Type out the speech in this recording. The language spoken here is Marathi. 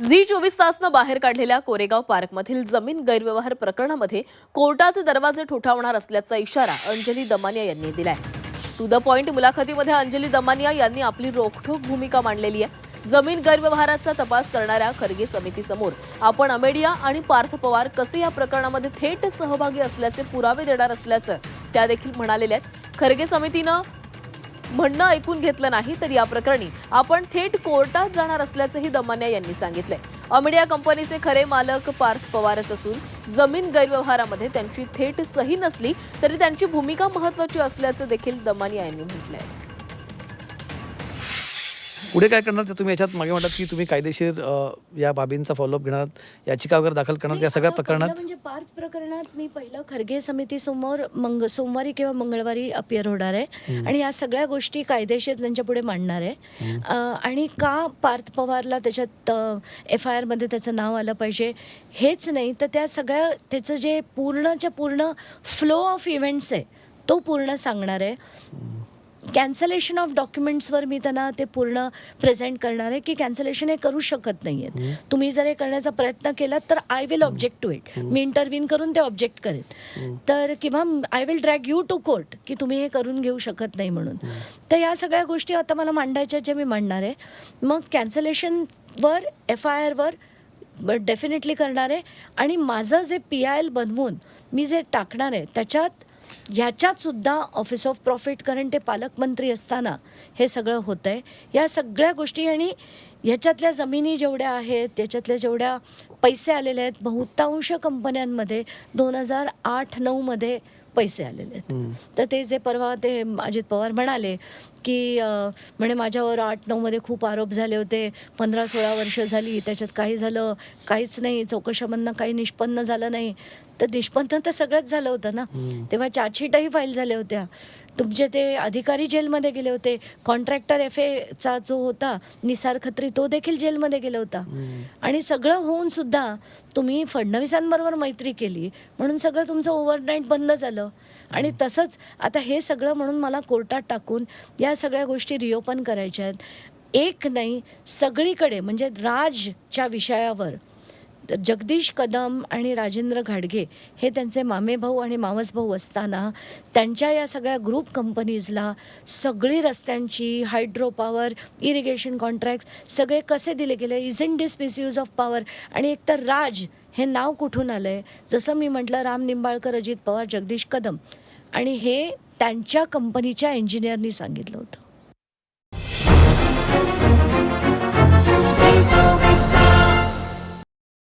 झी चोवीस तासनं बाहेर काढलेल्या कोरेगाव पार्कमधील जमीन गैरव्यवहार प्रकरणामध्ये कोर्टाचे दरवाजे ठोठावणार असल्याचा इशारा अंजली दमानिया यांनी दिलाय. टू द पॉइंट मुलाखतीमध्ये अंजली दमानिया यांनी आपली रोखठोक भूमिका मांडलेली आहे. जमीन गैरव्यवहाराचा तपास करणाऱ्या खरगे समितीसमोर आपण अमेडिया आणि पार्थ पवार कसे या प्रकरणामध्ये थेट सहभागी असल्याचे पुरावे देणार असल्याचं त्या देखील म्हणालेल्या आहेत. खरगे समितीनं म्हणणं ऐकून घेतलं नाही तर या प्रकरणी आपण थेट कोर्टात जाणार असल्याचंही दमान्या यांनी सांगितलंय. अमिडिया कंपनीचे खरे मालक पार्थ पवारच असून जमीन गैरव्यवहारामध्ये त्यांची थेट सही नसली तरी त्यांची भूमिका महत्वाची असल्याचं देखील दमानिया यांनी म्हटलंय. पुढे काय करणार? ते तुम्ही याच्यात मागे म्हणतात की तुम्ही कायदेशीर अ, या बाबींचा फॉलोअप घेणार याचिका वगैरे दाखल करणार या सगळ्या आता प्रकरणात? म्हणजे पार्थ प्रकरणात मी पहिलं खरगे समितीसमोर मंग सोमवारी किंवा मंगळवारी अपियर होणार आहे. आणि या सगळ्या गोष्टी कायदेशीर त्यांच्या पुढे मांडणार आहे. अं, आणि का पार्थ पवारला त्याच्यात एफ आय आरमध्ये त्याचं नाव आलं पाहिजे हेच नाही. तर त्या सगळ्या त्याचं जे पूर्णच्या पूर्ण फ्लो ऑफ इव्हेंट्स आहे तो पूर्ण सांगणार आहे. कॅन्सलेशन ऑफ डॉक्युमेंट्सवर मी त्यांना ते पूर्ण प्रेझेंट करणार आहे की कॅन्सलेशन हे करू शकत नाही आहेत तुम्ही जर हे करण्याचा प्रयत्न केला तर I will object to it मी इंटरव्ह्यून करून ते ऑब्जेक्ट करेन. तर किंवा I will drag you to court की तुम्ही हे करून घेऊ शकत नाही म्हणून. तर या सगळ्या गोष्टी आता मला मांडायच्या ज्या मी मांडणार आहे. मग कॅन्सलेशनवर एफ आय आरवर डेफिनेटली करणार आहे. आणि माझं जे पी आय एल बनवून मी जे टाकणार आहे त्याच्यात ह्याच्यात सुद्धा ऑफिस ऑफ प्रॉफिट कारण ते पालकमंत्री असताना हे सगळं होतं आहे या सगळ्या गोष्टी आणि ह्याच्यातल्या जमिनी जेवढ्या आहेत त्याच्यातल्या जेवढ्या पैसे आलेले आहेत बहुतांश कंपन्यांमध्ये दोन हजार आठ नऊमध्ये पैसे आलेले आहेत. तर ते जे परवा ते अजित पवार म्हणाले की म्हणे माझ्यावर आठ नऊमध्ये खूप आरोप झाले होते पंधरा सोळा वर्ष झाली त्याच्यात काही झालं काहीच नाही चौकशामधनं काही निष्पन्न झालं नाही. तर निष्पन्न तर सगळंच झालं होतं ना. तेव्हा चार्जशीटही फाईल झाल्या होत्या. तुमचे ते अधिकारी जेलमध्ये गेले होते. कॉन्ट्रॅक्टर एफ एचा जो होता निसार खत्री तो देखील जेलमध्ये गेला होता. आणि सगळं होऊन सुद्धा तुम्ही फडणवीसांबरोबर मैत्री केली. म्हणून सगळं तुमचं ओव्हरनाईट बंद झालं. आणि तसंच आता हे सगळं म्हणून मला कोर्टात टाकून या सगळ्या गोष्टी रिओपन करायच्या आहेत. एक नाही सगळीकडे म्हणजे राजच्या विषयावर जगदीश कदम आणि राजेंद्र घाडगे हे त्यांचे मामेभाऊ आणि मावसभाऊ असताना त्यांच्या या सगळ्या ग्रुप कंपनीजला सगळी रस्त्यांची हायड्रो पॉवर इरिगेशन कॉन्ट्रॅक्ट सगळे कसे दिले गेले? Isn't this misuse of power आणि एकतर राज हे नाव कुठून आलं आहे जसं मी म्हटलं राम निंबाळकर अजित पवार जगदीश कदम. आणि हे त्यांच्या कंपनीच्या इंजिनियरनी सांगितलं होतं.